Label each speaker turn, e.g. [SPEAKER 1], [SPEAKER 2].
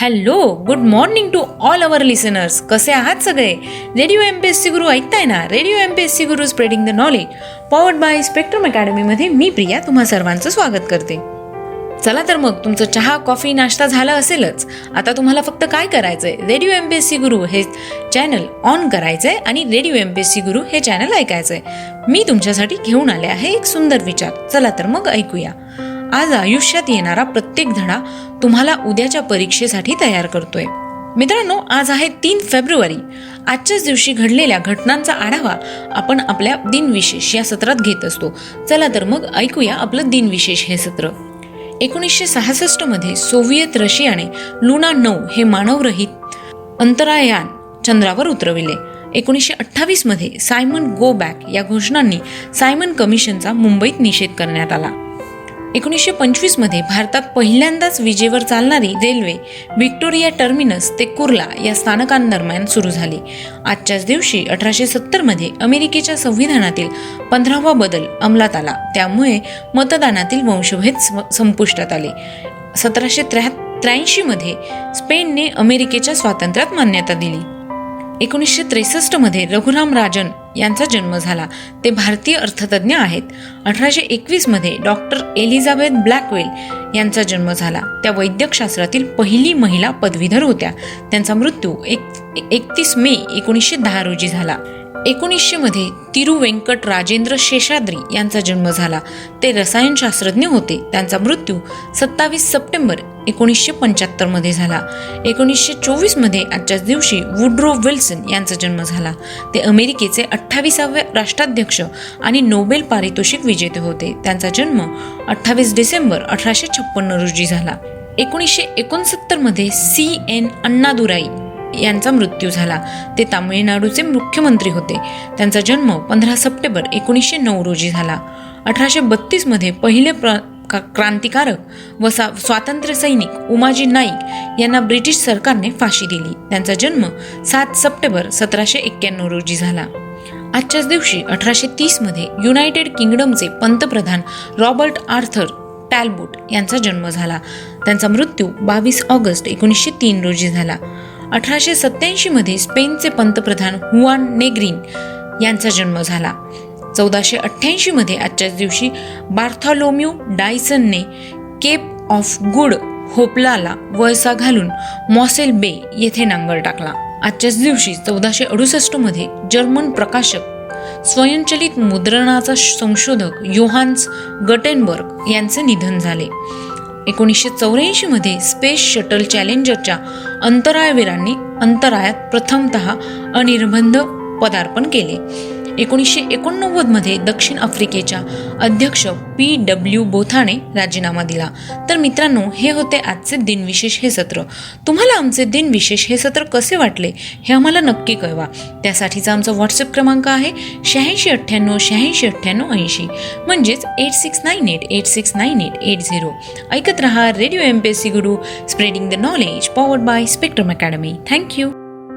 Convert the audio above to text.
[SPEAKER 1] Hello good morning to all our listeners कसे आहात सगळे? Radio M P S C Guru ऐकताय ना? Radio M P S C Guru spreading the knowledge powered by Spectrum अकॅडमीमध्ये मी प्रिया तुम्हा सर्वांचं स्वागत करते. चला तर मग तुमचं चहा कॉफी नाश्ता झाला असेलच. आता तुम्हाला फक्त काय करायचंय? Radio M P S C Guru हे चॅनल ऑन करायचंय आणि radio M P S C Guru हे चॅनल ऐकायचंय. मी तुमच्यासाठी घेऊन आले आहे एक सुंदर विचार. चला तर मग ऐकूया. आज आयुष्यात येणारा प्रत्येक धडा तुम्हाला उद्याच्या परीक्षेसाठी तयार करतोय. मित्रांनो आज आहे तीन फेब्रुवारी. आजच्याच दिवशी घडलेल्या घटनांचा आढावा आपण आपल्या दिनविशेष या सत्रात घेत असतो. चला तर मग ऐकूया आपलं दिनविशेष हे सत्र. एकोणीसशे सहासष्टमध्ये सोव्हिएत रशियाने लुना नऊ हे मानवरहित अंतरायान चंद्रावर उतरविले. एकोणीसशे अठ्ठावीसमध्ये सायमन गो बॅक या घोषणांनी सायमन कमिशनचा मुंबईत निषेध करण्यात आला. एकोणीसशे पंचवीसमध्ये भारतात पहिल्यांदाच विजेवर चालणारी रेल्वे व्हिक्टोरिया टर्मिनस ते कुर्ला या स्थानकांदरम्यान सुरू झाली. आजच्याच दिवशी अठराशे सत्तरमध्ये अमेरिकेच्या संविधानातील पंधरावा बदल अंमलात आला. त्यामुळे मतदानातील वंशभेद संपुष्टात आले. सतराशे त्र्या त्र्याऐंशीमध्ये स्पेनने अमेरिकेच्या स्वातंत्र्यात मान्यता दिली. एकोणीसशे त्रेसष्टमध्ये रघुराम राजन यांचा जन्म झाला. ते भारतीय अर्थतज्ञ आहेत. अठराशे एकवीसमध्ये डॉक्टर एलिझाबेथ ब्लॅकवेल यांचा जन्म झाला. त्या वैद्यकशास्त्रातील पहिली महिला पदवीधर होत्या. त्यांचा मृत्यू एक एकतीस मे एकोणीसशे दहा रोजी झाला. एकोणीसशे मध्ये व्यंकट राजेंद्र शेषाद्री यांचा जन्म झाला. ते रसायनशास्त्रज्ञ होते. त्यांचा मृत्यू सत्तावीस सप्टेंबर एकोणीसशे पंच्याहत्तरमध्ये झाला. एकोणीसशे चोवीसमध्ये आजच्याच दिवशी वुड्रो विल्सन यांचा जन्म झाला. ते अमेरिकेचे अठ्ठावीसावे राष्ट्राध्यक्ष आणि नोबेल पारितोषिक विजेते होते. त्यांचा जन्म अठ्ठावीस डिसेंबर अठराशे छप्पन्न रोजी झाला. एकोणीसशे एकोणसत्तरमध्ये सी एन अण्णादुराई यांचा मृत्यू झाला. ते तामिळनाडूचे मुख्यमंत्री होते. त्यांचा जन्म पंधरा सप्टेंबर एकोणीसशे नऊ रोजी झाला. अठराशे बत्तीसमध्ये पहिले प्र का- क्रांतिकारक व सा स्वातंत्र्य सैनिक उमाजी नाईक यांना ब्रिटिश सरकारने फाशी दिली. त्यांचा जन्म सात सप्टेंबर सतराशे एक्क्याण्णव रोजी झाला. आजच्याच दिवशी अठराशे तीसमध्ये युनायटेड किंगडमचे पंतप्रधान रॉबर्ट आर्थर टॅलबोट यांचा जन्म झाला. त्यांचा मृत्यू बावीस ऑगस्ट एकोणीसशे तीन रोजी झाला. अठराशे सत्याऐंशीमध्ये स्पेनचे पंतप्रधान हुआन नेग्रीन यांचा जन्म झाला. चौदाशे अठ्ठ्याऐंशीमध्ये आजच्याच दिवशी बार्थॉलोम्यू डायसनने केप ऑफ गुड होपलाला वळसा घालून मॉसेल बे येथे नांगर टाकला. आजच्याच दिवशी चौदाशे अडुसष्टमध्ये जर्मन प्रकाशक स्वयंचलित मुद्रणाचा संशोधक योहान्स गटेनबर्ग यांचे निधन झाले. एकोणीसशे चौऱ्याऐंशीमध्ये स्पेस शटल चॅलेंजरच्या अंतराळवीरांनी अंतराळात प्रथमतः अनिर्बंध पदार्पण केले. एकोणीसशे एकोणनव्वदमध्ये दक्षिण आफ्रिकेच्या अध्यक्ष पी डब्ल्यू बोथाने राजीनामा दिला. तर मित्रांनो हे होते आजचे दिनविशेष हे सत्र. तुम्हाला आमचे दिनविशेष हे सत्र कसे वाटले हे आम्हाला नक्की कळवा. त्यासाठीचा आमचा व्हॉट्सअप क्रमांक आहे शहाऐंशी अठ्ठ्याण्णव शहाऐंशी अठ्ठ्याण्णव ऐंशी. म्हणजेच eight six nine eight eight six nine eight eight zero. ऐकत रहा radio M P S C Guru spreading the knowledge powered by Spectrum Academy. Thank you.